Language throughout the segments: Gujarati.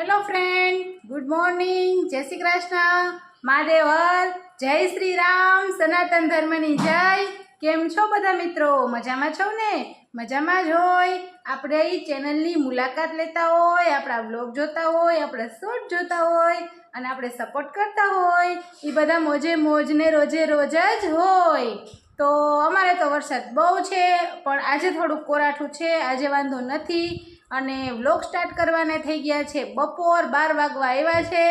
હેલો ફ્રેન્ડ ગુડ મોર્નિંગ જય શ્રી કૃષ્ણ મહાદેવ હર જય શ્રી રામ સનાતન ધર્મની જય કેમ છો બધા મિત્રો? મજામાં છો ને? મજામાં જ હોય. આપણે એ ચેનલની મુલાકાત લેતા હોય, આપણા બ્લોગ જોતા હોય, આપણા શૂટ જોતા હોય, અને આપણે સપોર્ટ કરતા હોય. એ બધા મોજે મોજને રોજે રોજ જ હોય. તો અમારે તો વરસાદ બહુ છે, પણ આજે થોડુંક કોરાઠું છે, આજે વાંધો નથી. અને વ્લોગ સ્ટાર્ટ કરવાને થઈ ગયા છે. બપોર બાર વાગવા આવ્યા છે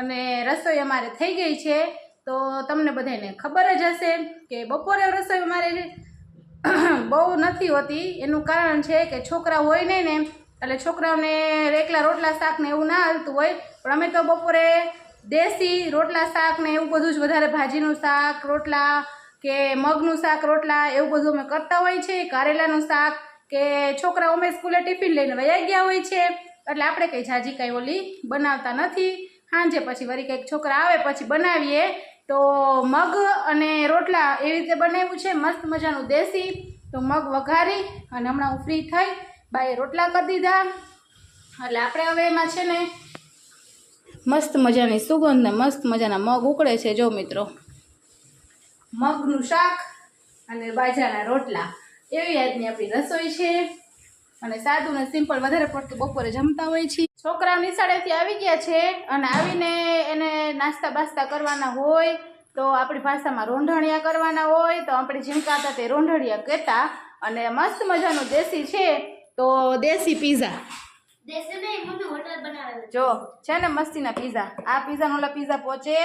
અને રસોઈ અમારે થઈ ગઈ છે. તો તમને બધાને ખબર જ હશે કે બપોરે રસોઈ અમારે બહુ નથી હોતી. એનું કારણ છે કે છોકરા હોય નહીં ને, એટલે છોકરાઓને એકલા રોટલા શાક ને એવું ના હાલતું હોય. પણ અમે તો બપોરે દેશી રોટલા શાક ને એવું બધું જ વધારે ભાજીનું શાક રોટલા કે મગનું શાક રોટલા એવું બધું અમે કરતા હોય છે. કારેલાનું શાક કે છોકરાઓ અમે સ્કૂલે ટિફિન લઈને વયા ગયા હોય છે. એટલે આપણે કંઈ જાજી કાંઈ ઓલી બનાવતા નથી. સાંજે પછી વળી કંઈક છોકરા આવે પછી બનાવીએ. તો મગ અને રોટલા એવી રીતે બનાવ્યું છે. મસ્ત મજાનું દેશી. તો મગ વઘારી અને હમણાં હું ફ્રી થઈ બાએ રોટલા કરી દીધા. એટલે આપણે હવે એમાં છે ને મસ્ત મજાની સુગંધ ને મસ્ત મજાના મગ ઉકળે છે. જો મિત્રો, મગનું શાક અને બાજરાના રોટલા. એવી આજની આપણી રસોઈ છે. અને સાદું ને સિમ્પલ વધારે પડતું બપોરે જમતા હોય છે છોકરાઓ નિશાળેથી આવી ગયા છે અને આવીને એને નાસ્તા બાસ્તા કરવાના હોય તો આપણી ભાષામાં રોંઢણિયા કરવાના હોય તો આપણે ઝીણકાતા તે રોંઢણિયા કહેતા. અને મસ્ત મજાનું દેશી છે તો દેશી પીઝા જો છે ને મસ્તીના પીઝા આ પીઝાનો ઓલા પીઝા પહોંચે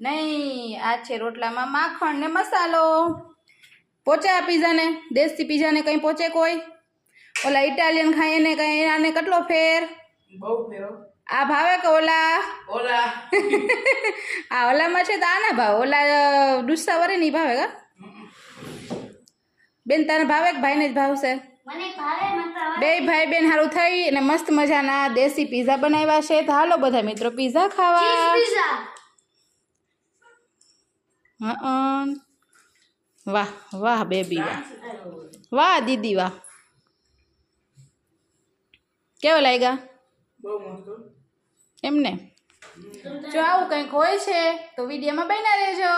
નહીં આ છે રોટલામાં માખણ ને મસાલો. પહોંચે આ પીઝાને? દેશી પીઝાને કંઈ પહોંચે કોઈ? ઓલા ઇટાલિયન ખાય એને કંઈ આને કેટલો ફેર? બહુ ફેરો આ ભાવે કે ઓલા? ઓલા. આ ઓલામાં છે તો આના ભાવ? ઓલા ડુસ્સા વરે નહીં ભાવે કા? બેન તને ભાવે કે ભાઈને જ ભાવશે? બે ભાઈ બેન સારું થઈ અને મસ્ત મજાના દેશી પીઝા બનાવ્યા છે. તો હાલો બધા મિત્રો પીઝા ખાવા. પીઝા? હં. વાહ વાહ બેબી વાહ. વાહ દીદી વાહ. કેવા લાગ્યા? બહુ એમને? જો આવું કંઈક હોય છે તો વિડીયોમાં બનાવી રહેજો.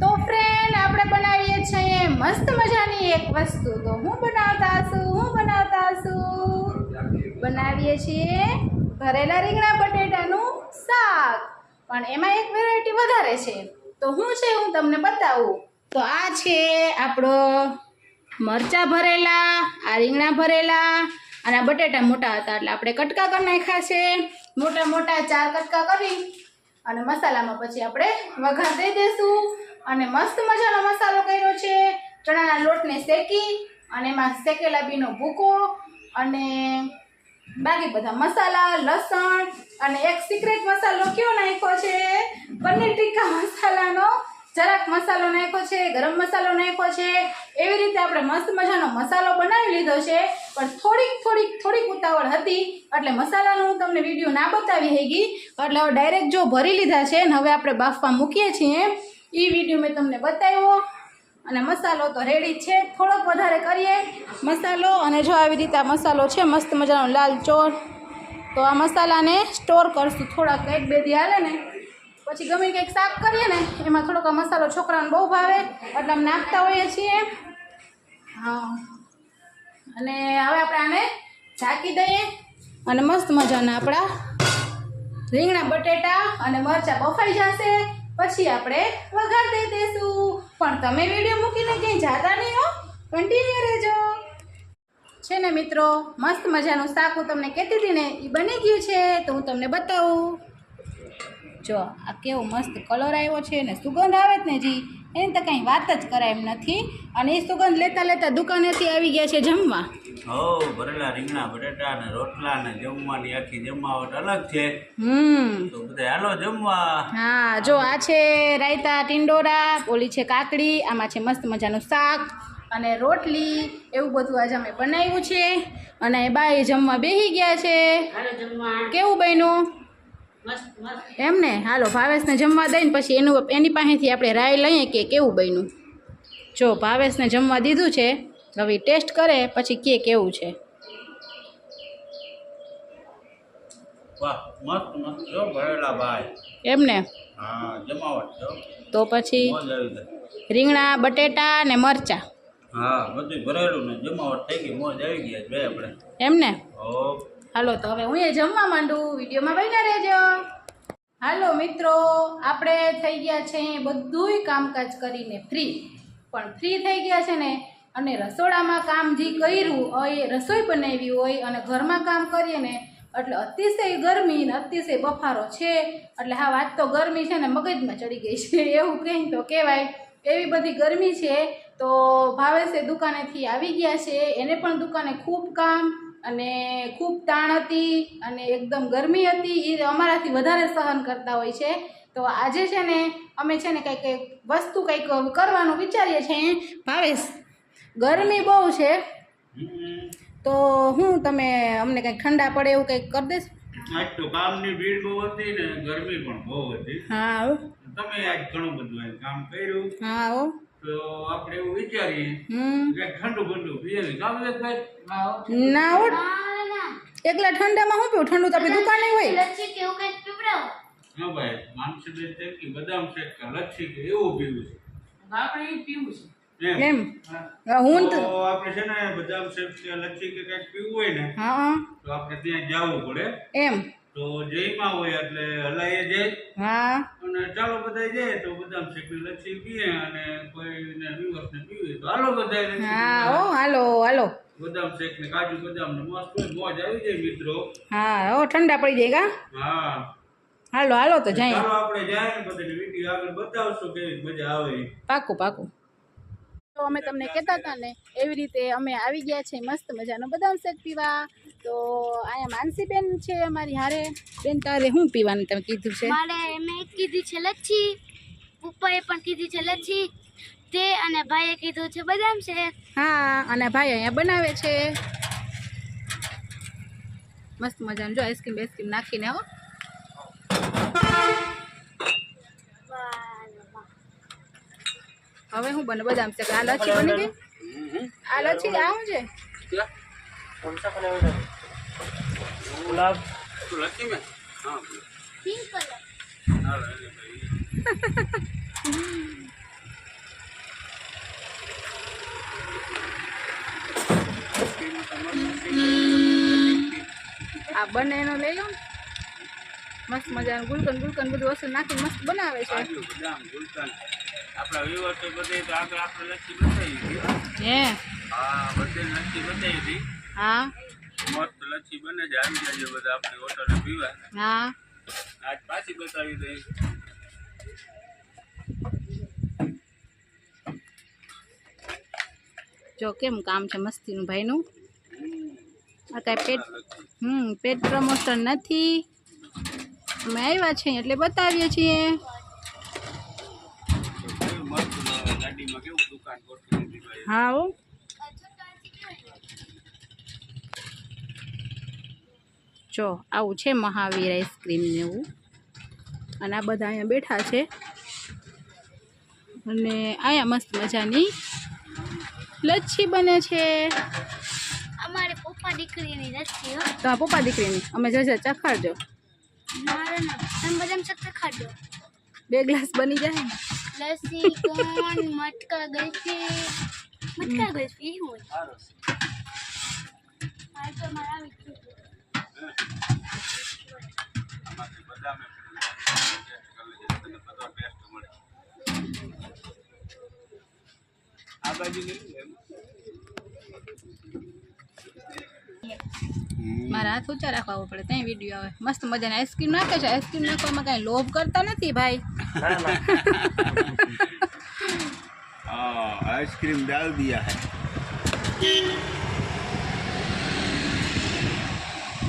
તો ફ્રેન્ડ આપણે બનાવીએ છીએ મસ્ત મજાની એક વસ્તુ. તો હું બનાવતા છું હું બનાવતા છું બનાવીએ છીએ ભરેલા રીંગણા બટેટાનું શાક. પણ એમાં એક વેરાયટી વધારે છે. તો હું છે હું તમને બતાવું. તો આ છે આપણો મરચાં ભરેલા, આ રીંગણા ભરેલા અને આ બટેટા મોટા હતા. એટલે આપણે કટકા કરી નાખ્યા છે. મોટા મોટા ચાર કટકા કરી અને મસાલામાં પછી આપણે વઘાર દઈ દઈશું અને મસ્ત મજાનો મસાલો કર્યો છે. ચણાના લોટને શેકી અને એમાં શેકેલા બીનો ભૂકો અને બાકી બધા મસાલા, લસણ અને એક સિક્રેટ મસાલો કયો નાખ્યો છે? પનીર ટીક્કા મસાલાનો જરાક મસાલો નાખ્યો છે, ગરમ મસાલો નાખ્યો છે. એવી રીતે આપણે મસ્ત મજાનો મસાલો બનાવી લીધો છે. પણ થોડીક થોડીક થોડીક ઉતાવળ હતી. એટલે મસાલાનો હું તમને વીડિયો ના બતાવી હેગી. એટલે હવે ડાયરેક્ટ જો ભરી લીધા છે ને હવે આપણે બાફવા મૂકીએ છીએ. એ વીડિયો મેં તમને બતાવ્યો. અને મસાલો તો રેડી છે. થોડોક વધારે કરીએ. મસાલો અને જો આવી રીતે આ મસાલો છે, મસ્ત મજાનો લાલ ચોર તો આ મસાલાને સ્ટોર કરશું. થોડાક એક, બે દી હાલે ને. પછી ગમે કંઈક શાક કરીએ ને, એમાં થોડોક મસાલો છોકરાને બહુ ભાવે, એટલે અમે નાખતા હોઈએ છીએ. હા. અને હવે આપણે આને ઢાંકી દઈએ. અને મસ્ત મજાના આપણા રીંગણા, બટેટા અને મરચાં બફાઈ જશે. પછી આપણે વઘાર દઈ દઈશું. પણ તમે વીડિયો મૂકીને ક્યાંય જાતા નહીં હો. કન્ટિન્યુ રહેજો. છે ને મિત્રો, મસ્ત મજાનું શાક હું તમને કહેતી હતી ને એ બની ગયું છે. તો હું તમને બતાવું. જો આ કેવો મસ્ત કલર આવ્યો છે ને સુગંધ આવે જ ને જી. એની તો કંઈ વાત જ કરાય એમ નથી. અને એ સુગંધ લેતા લેતા દુકાનેથી આવી ગયા છે જમવા. હો ભરેલા રીંગણા બટેટા ને રોટલા ને જમવાની આખી જમાવટ અલગ છે. હમ. તો બધા હાલો જમવા. હા જો આ છે રાયતા ટિંડોરા ઓલી છે કાકડી આમાં છે મસ્ત મજાનું શાક અને રોટલી એવું બધું આજે અમે બનાવ્યું છે. અને એ જમવા બેસી ગયા છે. કેવું બન્યું? એમ ને હાલો ભાવેશને જમવા દઈને પછી એનું એની પાસેથી આપણે રાય લઈએ કે કેવું બન્યું. જો ભાવેશને જમવા દીધું છે હવે ટેસ્ટ કરે પછી કે કેવું છે. જો તો પછી રીંગણા બટેટા ને મરચા. હા બધું ભરેલું ને જમાવટ થઈ ગઈ મોજ આવી ગયા આપણે. એમને? ઓ હાલો, તો હવે હું એ જમવા માંડું. વિડીયોમાં બન્યા રહેજો. હાલો, મિત્રો, આપણે થઈ ગયા છે બધુંય કામકાજ કરીને ફ્રી પણ ફ્રી થઈ ગયા છે ને, અને રસોડામાં કામ જે કર્યું હોય રસોઈ બનાવી હોય, અને ઘરમાં કામ કરીએ ને, એટલે અતિશય ગરમી ને અતિશય બફારો છે. એટલે હા વાત તો ગરમી છે ને, મગજમાં ચડી ગઈ છે. એવું કંઈ તો કહેવાય. એવી બધી ગરમી છે, તો ભાવેશે દુકાનેથી આવી ગયા છે. એને પણ દુકાને ખૂબ કામ અને ખૂબ તાણ હતી અને એકદમ ગરમી હતી એ અમારાથી વધારે સહન કરતા હોય છે. તો આજે છે ને અમે છે ને કંઈક કંઈક વસ્તુ કંઈક કરવાનું વિચારીએ છીએ. ભાવેશ ગરમી બહુ છે. તો હું તમે અમને કંઈક ઠંડા પડે એવું કંઈક કરી દેશો? તો કામની ભીડ બહુ હતી ને ગરમી પણ બહુ હતી. હા તમે આજ ઘણું બધું કામ કર્યું. હા. તો આપણે એવું વિચારીએ કે ઠંડુ ઠંડુ પીએ કામ ભાઈ ના ના એકલા ઠંડામાં શું પીવું? ઠંડુ તો આપણી દુકાને હોય. લચ્છી કે એવું કંઈક પીવડાવો? હા ભાઈ માનસી બેન કે બદામ શેક કે લચ્છી કે એવું પીવું આપણે એ પીવું છે. એમ? હું. તો આપણે છે ને બદામ શેક કે લચ્છી કે કંઈક પીવું હોય ને હા. તો આપણે ત્યાં જવું પડે. એમ? તો જયમાં હોય એટલે હલાય જાય. હા. અને ચાલો બધા જાય તો બદામ શેક ને લચ્છી પીએ અને કોઈને વિવસ ને પીવે તો હાલો બધા હા ઓ હાલો હાલો. બદામ શેક ને કાજુ બદામ ને મસ્ત મોજ આવી જાય મિત્રો. હા ઓ ઠંડા પડી જાય કા? હા. હાલો હાલો તો જાય. ચાલો આપણે જાય ને બધાને વીડિયો આગળ બતાવશું કે મજા આવે. પાકું પાકું. તો અમે તમને કહેતા હતા ને એવી રીતે અમે આવી ગયા છે મસ્ત મજાનો બદામ શેક પીવા. તો અહીંયા માનસીબેન છે અમારી હારે. બેન તારે શું પીવાનું તમે કીધું છે? મારે મેં કીધી છે લચ્છી. પપ્પાએ પણ કીધી છે લચ્છી. તે અને ભાઈએ કીધું છે બદામ છે હા અને ભાઈ અહીંયા બનાવે છે. મસ્ત મજાનું. જો આઈસ્ક્રીમ બેસ્ક્રીમ નાખીને હો. હવે હું બને? બદામ છે આ લચ્છી બની ગઈ? આ લચ્છી આ શું છે? ગુલાબ. તો લખી મેં હા. આ બંને એનો લઈ લો મસ્ત મજાનું ગુલકન ગુલકન બધું વસ્તુ નાખી મસ્ત બનાવે છે. આપણા વિવર તો બધે તો આગળ આપણે લખી બતાવી હતી. હે. હા બધે લખી બતાવી હતી. હા. મસ્ત લચ્છી બને છે. આવી જાય બધા આપણી હોટલે પીવા. હા. આજ પાછી બતાવી દઈ જો કેમ કામ છે મસ્તીનું ભાઈનું? આ કાંઈ પેટ હમ પેટ પ્રમોશન નથી. અમે આવ્યા છીએ એટલે બતાવીએ છીએ. કેવું મસ્ત ગાડીમાં કેવું દુકાન ગોઠવી દીધી ભાઈ હા હો. જો આવું છે મહાવીર આઈસ્ક્રીમ ને એવું. અને આ બધા અહીંયા બેઠા છે. અને અહીંયા મસ્ત મજાની લચ્છી બને છે. અમારે પપ્પા દીકરીની લચ્છી હો. તમારા પપ્પા દીકરીની. અમે જજે ચખાડજો તો બે ગ્લાસ બની જાય ને. લસ્સી કોણ મટકા ગલફી મટકા ગલફી એ હોય. આ તો મારા અમારે બધામાં ટેસ્ટ કરી લઈએ તમને બધો ટેસ્ટ મળે આ બાજુ મારા હાથ ઊંચા રાખવા પડે ત્યાં વિડીયો આવે મસ્ત મજાની આઈસ્ક્રીમ નાખે છે આઈસ્ક્રીમ નાખવામાં કાંઈ લોભ કરતા નથી ભાઈ આઈસ્ક્રીમ ડાલ દિયા હૈ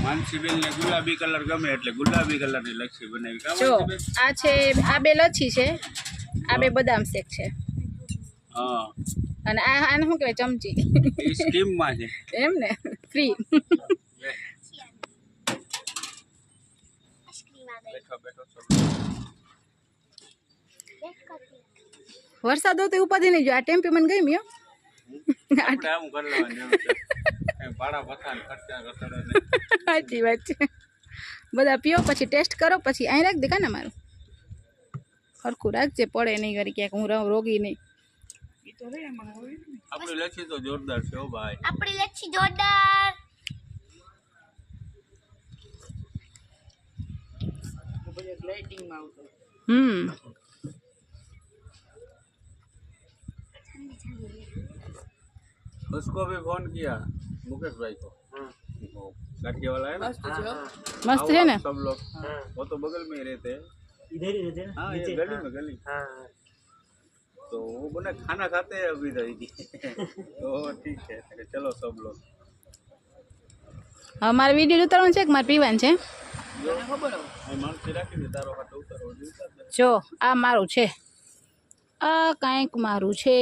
માનસીબેન ને ગુલાબી કલર ગમે એટલે ગુલાબી કલરની લચ્છી બનાવી. જો આ છે આ બે લચ્છી છે. આ બે બદામ શેક છે. હા. અને આ આને શું કહેવાય ચમચી? સ્ટીમમાં છે. એમ ને? ફ્રી. વરસાદ હોય તો ઉપાધિ નહીં જો આ ટેમ્પી મને ગઈ હો. આપણે આમ કરી લેવાનું જરૂર છે. કાંઈ ભાડા ભથ્થા ને ખર્ચા ઘટાડો નહીં. સાચી વાત છે. બધા પીઓ પછી ટેસ્ટ કરો પછી અહીં રાખ દેખા ને મારું. સરખું રાખજે પડે નહીં કરી ક્યાંક હું રહું રોગી નહીં. આપણી લચ્છી તો જોરદાર છે હો ભાઈ. આપણી લચ્છી જોરદાર. હમ. उसको भी फोन किया मुकेश भाई को वो गाठिया वाला है ना મસ્ત છે ને सब लोग वो तो बगल में ही रहते हैं इधर ही रहते हैं ना हाँ ये गली में गली हाँ तो वो बोले खाना खाते हैं अभी इधर ही तो ठीक है तो चलो सब लोग હવે મારે વિડીયો ઉતારવાનું છે કે મારે પીવાનું છે અહીં માણસી રાખી દે તારો હાથ ઉતારો હજી ઉતાર દે. જો આ મારું છે આ કાંઈક મારું છે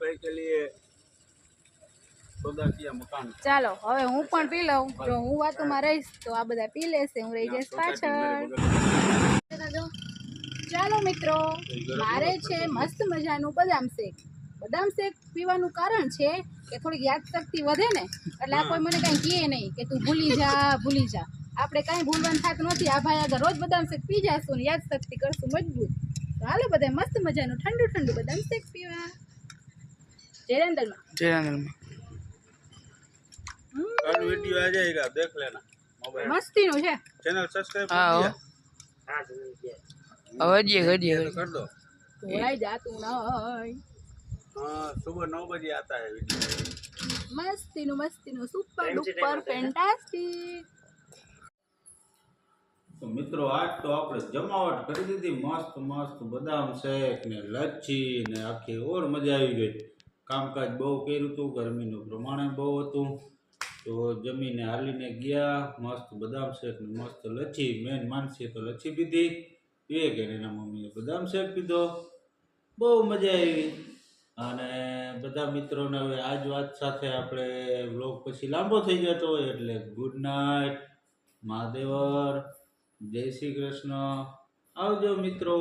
मुकेश भाई के लिए सौदा किया मकान ચાલો હવે હું પણ પી લઉં જો હું વાતોમાં રહીશ તો આ બધા પી લેશે હું રહી જઈશ सोसाइटी मेरे પાછળ बगल में। ચાલો મિત્રો મારે છે મસ્ત મજાનું બદામ શેક બદામ શેક પીવાનું કારણ છે કે થોડીક યાદશક્તિ વધે ને એટલે આ કોઈ મને કાંઈ કહે નહીં કે તું ભૂલી જા ભૂલી જા આપણે કાંઈ ભૂલવાનું થતું નથી આ ભાઈ આગળ રોજ બદામ શેક પી જાશું ને યાદશક્તિ કરશું મજબૂત તો હાલો બધા મસ્ત મજાનું ઠંડુ ઠંડુ બદામ શેક પીવા જયરાંદલમાં कल वीडियो आ जाएगा देख लेना मोबाइल મસ્તીનું છે चैनल सब्सक्राइब कर दिया हाँ जरूर किया तो कर दो ધોળાઈ જાતું નહીં हाँ सुबह नौ बजे आता है वीडियो મસ્તીનું મસ્તીનું સુપર Time से time ડુપર आता है ना? ફેન્ટાસ્ટિક તો મિત્રો આજ તો આપણે જમાવટ કરી દીધી મસ્ત મસ્ત બદામ શેક ને લચ્છી ને આખી ઓર મજા આવી ગઈ કામકાજ બહુ કર્યું હતું ગરમીનું પ્રમાણે બહુ હતું. તો જમીને હાલીને ગયા, મસ્ત બદામ શેક મસ્ત લચ્છી, મેન માનસી તો લચ્છી પીધી. પીએ કે નહીં એના મમ્મીએ બદામ શેક પીધો. બહુ મજા આવી. અને બધા મિત્રોને હવે આ જ વાત સાથે આપણે વ્લોગ પછી લાંબો થઈ જતો હોય એટલે ગુડ નાઇટ મહાદેવર, જય શ્રી કૃષ્ણ. આવજો મિત્રો.